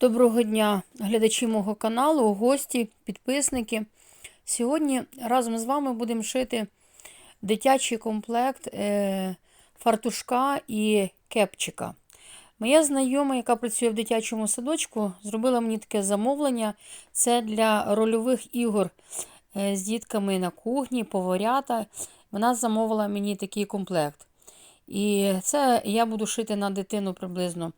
Доброго дня, глядачі мого каналу, гості, підписники. Сьогодні разом з вами будемо шити дитячий комплект е, фартушка і кепчика. Моя знайома, яка працює в дитячому садочку, зробила мені таке замовлення. Це для рольових ігор е, з дітками на кухні, поварята. Вона замовила мені такий комплект. І це я буду шити на дитину приблизно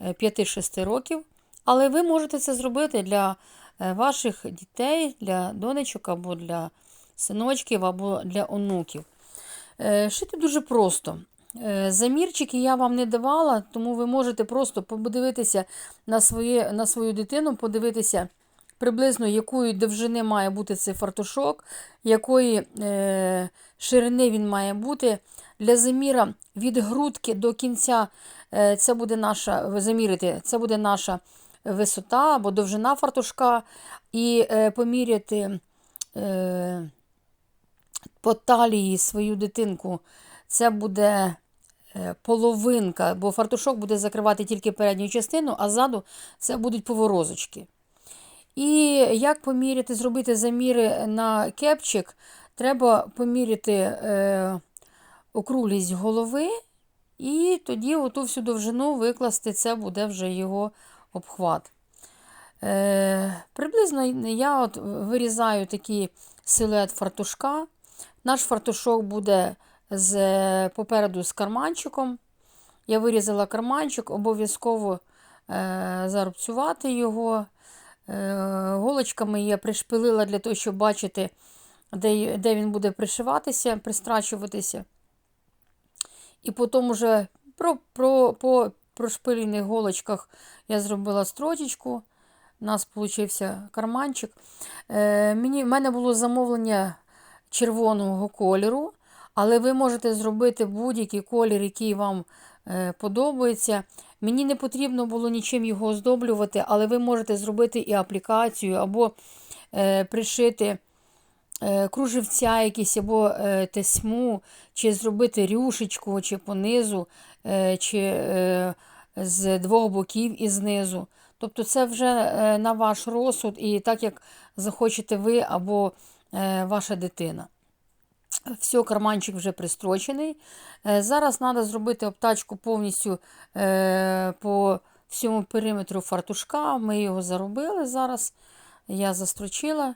е, 5-6 років. Але ви можете це зробити для е, ваших дітей, для донечок або для синочків, або для онуків. Е, Шити дуже просто. Е, Замірчики я вам не давала, тому ви можете просто подивитися на, своє, на свою дитину, подивитися приблизно, якої довжини має бути цей фартушок, якої е, ширини він має бути. Для заміра від грудки до кінця е, це буде наша, ви замірите, це буде наша висота або довжина фартушка, і е, поміряти е, по талії свою дитинку, це буде е, половинка, бо фартушок буде закривати тільки передню частину, а ззаду це будуть поворозочки. І як поміряти, зробити заміри на кепчик, треба поміряти е, округлість голови, і тоді оту всю довжину викласти, це буде вже його обхват. Е, Приблизно я от вирізаю такий силует фартушка. Наш фартушок буде з, попереду з карманчиком. Я вирізала карманчик, обов'язково е, зарубцювати його. Е, голочками я пришпилила для того, щоб бачити, де, де він буде пришиватися, пристрачуватися. І потім уже про, про, по прошпилених голочках я зробила строчечку. У нас получився карманчик. Е, мені, мене було замовлення червоного кольору, але ви можете зробити будь-який колір, який вам е, подобається. Мені не потрібно було нічим його оздоблювати, але ви можете зробити і аплікацію, або е, пришити кружевця якісь, або е, тесьму, чи зробити рюшечку, чи понизу, е, чи е, з двох боків і знизу. Тобто це вже е, на ваш розсуд, і так як захочете ви або е, ваша дитина. Все, карманчик вже пристрочений. Е, Зараз треба зробити обтачку повністю е, по всьому периметру фартушка. Ми його заробили зараз. Я застрочила.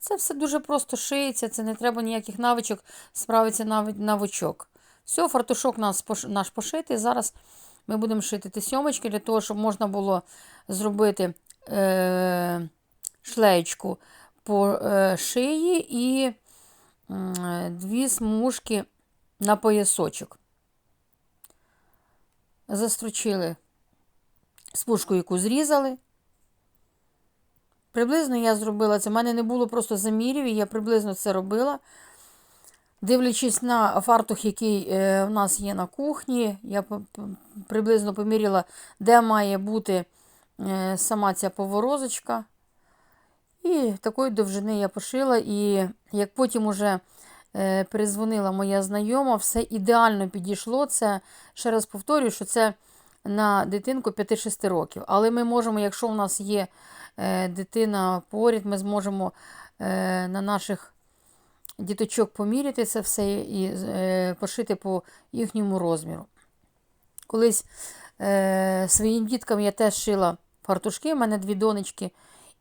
Це все дуже просто шиється, це не треба ніяких навичок, справиться навичок. Все, фартушок наш, пошитий. Зараз ми будемо шити тесьомочки для того, щоб можна було зробити е, шлеєчку по е, шиї і е, дві смужки на поясочок. Застрочили смужку, яку зрізали. Приблизно я зробила це. У мене не було просто замірів, і я приблизно це робила. Дивлячись на фартух, який е, в нас є на кухні, я приблизно поміряла, де має бути е, сама ця поворозочка. І такої довжини я пошила. І як потім уже е, перезвонила моя знайома, все ідеально підійшло. Це, ще раз повторюю, що це на дитинку 5-6 років. Але ми можемо, якщо у нас є дитина поряд, ми зможемо на наших діточок поміряти це все і е, пошити по їхньому розміру. Колись е, своїм діткам я теж шила фартушки, у мене дві донечки,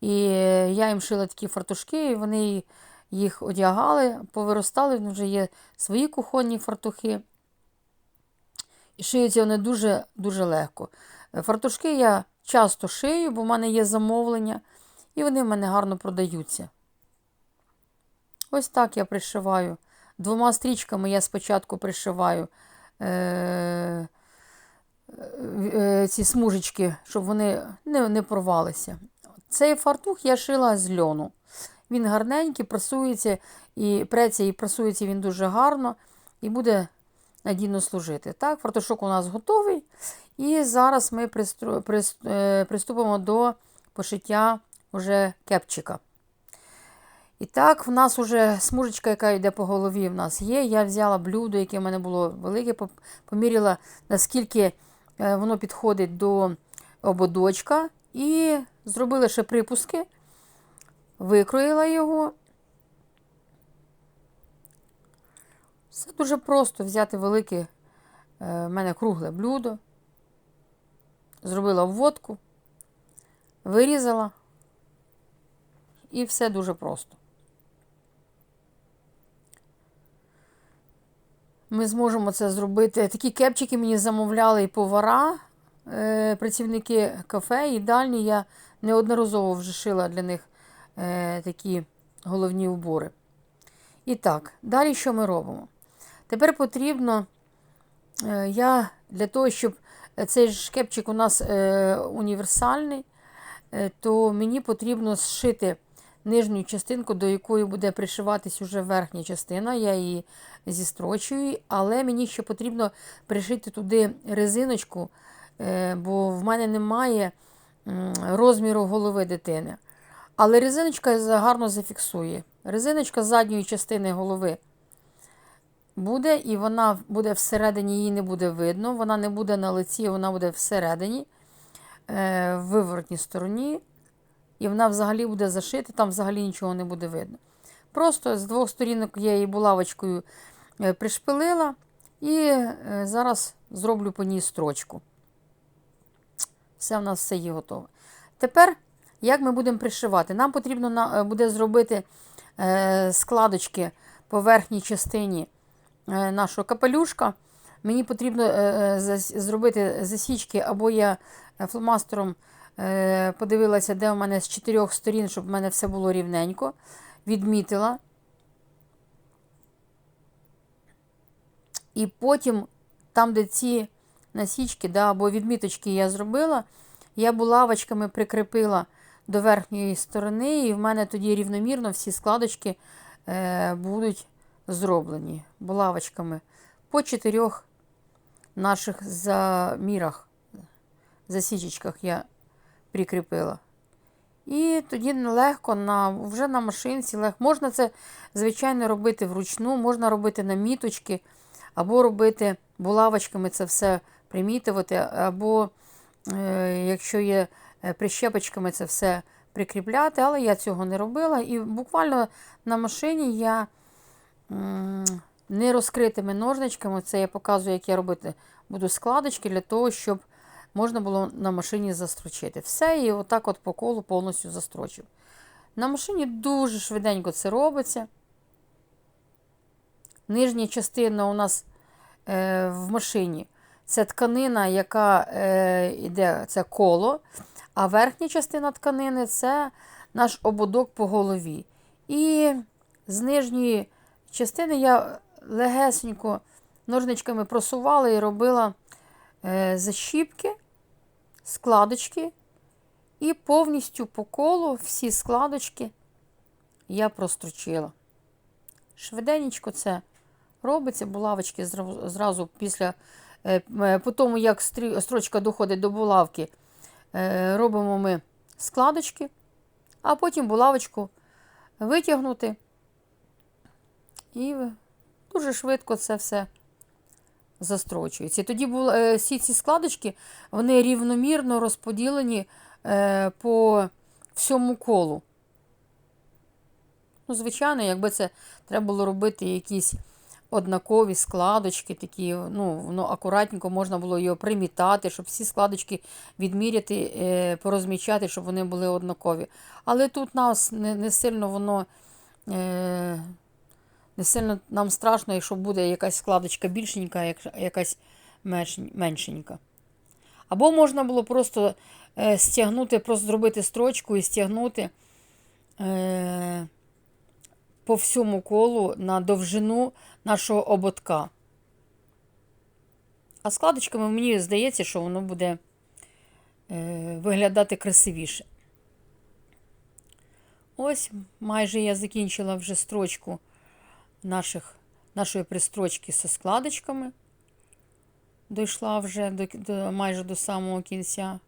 і я їм шила такі фартушки, і вони їх одягали, повиростали, вже є свої кухонні фартухи. І шиються вони дуже-дуже легко. Фартушки я часто шию, бо в мене є замовлення, і вони в мене гарно продаються. Ось так я пришиваю. Двома стрічками я спочатку пришиваю е- е ці смужечки, щоб вони не не порвалися. Цей фартух я шила з льону. Він гарненький, прасується і преться і прасується він дуже гарно і буде надійно служити. Так, Фартушок у нас готовий. І зараз ми е, приступимо до пошиття вже кепчика. І так, в нас вже смужечка, яка йде по голові, в нас є. Я взяла блюдо, яке в мене було велике, поміряла, наскільки е, воно підходить до ободочка. І зробила ще припуски, викроїла його. Все дуже просто взяти велике, е, в мене кругле блюдо, зробила вводку, вирізала, і все дуже просто. Ми зможемо це зробити. Такі кепчики мені замовляли і повара, е, працівники кафе, їдальні. Я неодноразово вже шила для них е, такі головні убори. І так, далі що ми робимо? Тепер потрібно, е, я для того, щоб цей ж кепчик у нас е, універсальний, е, то мені потрібно зшити нижню частинку, до якої буде пришиватись уже верхня частина. Я її зістрочую, але мені ще потрібно пришити туди резиночку, бо в мене немає розміру голови дитини. Але резиночка гарно зафіксує. Резиночка задньої частини голови буде, і вона буде всередині, її не буде видно. Вона не буде на лиці, вона буде всередині, е, в виворотній стороні. І вона взагалі буде зашита, там взагалі нічого не буде видно. Просто з двох сторінок я її булавочкою е, пришпилила і е, зараз зроблю по ній строчку. Все в нас все є готове. Тепер, як ми будемо пришивати? Нам потрібно буде зробити складочки по верхній частині нашого капелюшка. Мені потрібно е, е, зробити засічки, або я е, фломастером е, подивилася, де у мене з чотирьох сторін, щоб в мене все було рівненько. Відмітила. І потім, там, де ці насічки, да, або відміточки я зробила, я булавочками прикріпила до верхньої сторони, і в мене тоді рівномірно всі складочки е, будуть зроблені булавочками по чотирьох наших замірах, засічечках я прикріпила. І тоді легко на, вже на машинці. Легко. Можна це, звичайно, робити вручну, можна робити на міточки, або робити булавочками це все примітувати, або, е, якщо є е, прищепочками, це все прикріпляти, але я цього не робила. І буквально на машині я м, не розкритими ножничками, це я показую, як я робити буду складочки для того, щоб можна було на машині застрочити. Все, і отак от по колу повністю застрочив. На машині дуже швиденько це робиться. Нижня частина у нас е, в машині це тканина, яка е, йде, це коло, а верхня частина тканини це наш ободок по голові. І з нижньої частини я легесенько ножничками просувала і робила е, защіпки, складочки, і повністю по колу всі складочки я прострочила. Швиденечко це робиться, булавочки зразу, після, е, е, по тому, як строчка доходить до булавки, робимо ми складочки, а потім булавочку витягнути. І дуже швидко це все застрочується. І тоді були, е, всі ці складочки вони рівномірно розподілені е, по всьому колу. Ну, звичайно, якби це треба було робити якісь однакові складочки, такі, ну, воно акуратненько можна було його примітати, щоб всі складочки відміряти, е, порозмічати, щоб вони були однакові. Але тут нас не, не сильно воно. Е, не сильно нам страшно, якщо буде якась складочка більшенька, як- якась меншенька. Або можна було просто е, стягнути, просто зробити строчку і стягнути е, по всьому колу на довжину нашого ободка. А складочками мені здається, що воно буде е, виглядати красивіше. Ось майже я закінчила вже строчку наших, нашої пристрочки зі складочками. Дійшла вже до, до, майже до самого кінця.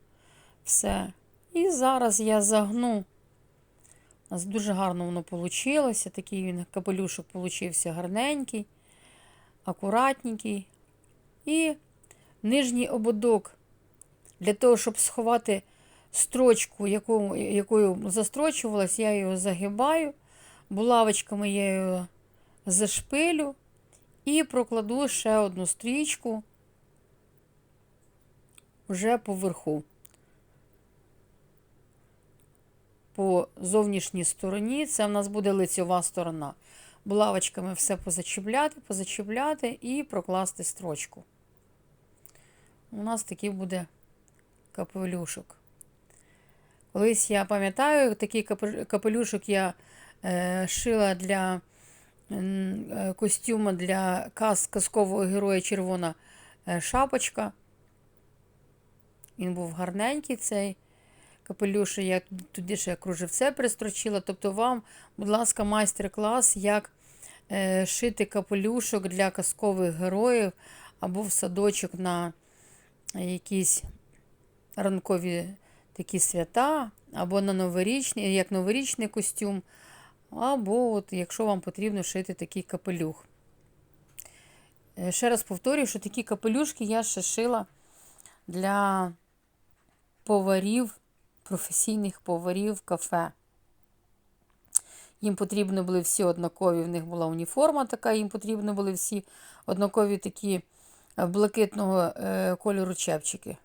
Все. І зараз я загну. У нас дуже гарно воно вийшло. Такий він капелюшок получився гарненький, акуратненький. І нижній ободок для того, щоб сховати строчку, яку, якою застрочувалась, я його загибаю, булавочками я його зашпилю і прокладу ще одну стрічку вже поверху. По зовнішній стороні це в нас буде лицьова сторона. Булавочками все позачіпляти, позачіпляти і прокласти строчку. У нас такий буде капелюшок. Колись я пам'ятаю, такий капелюшок я е, шила для костюма для каз, казкового героя червона е, шапочка. Він був гарненький цей капелюш, я туди ще кружевце пристрочила. Тобто вам, будь ласка, майстер-клас, як е, шити капелюшок для казкових героїв або в садочок на якісь ранкові такі свята, або на новорічний, як новорічний костюм, або от, якщо вам потрібно шити такий капелюх. Е, Ще раз повторюю, що такі капелюшки я ще шила для поварів, професійних поварів кафе. Їм потрібно були всі однакові, в них була уніформа така, їм потрібно були всі однакові такі е, блакитного е, кольору чепчики.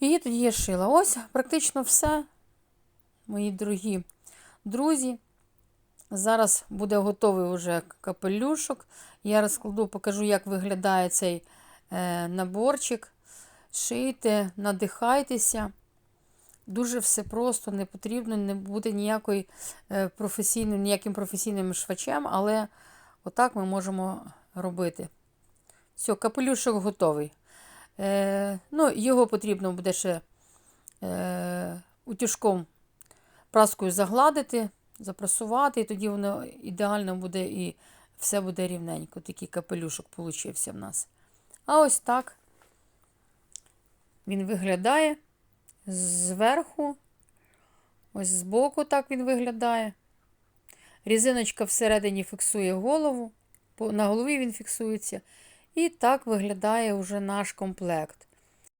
І тоді я шила. Ось практично все, мої дорогі друзі. Зараз буде готовий вже капелюшок. Я розкладу, покажу, як виглядає цей е, наборчик. Шийте, надихайтеся. Дуже все просто, не потрібно не бути ніякої е, професійним, ніяким професійним швачем, але отак ми можемо робити. Все, капелюшок готовий. Е, ну, Його потрібно буде ще е, утюжком праскою загладити, запрасувати, і тоді воно ідеально буде і все буде рівненько. Такий капелюшок получився в нас. А ось так він виглядає зверху, ось збоку так він виглядає. Різиночка всередині фіксує голову, на голові він фіксується. І так виглядає вже наш комплект.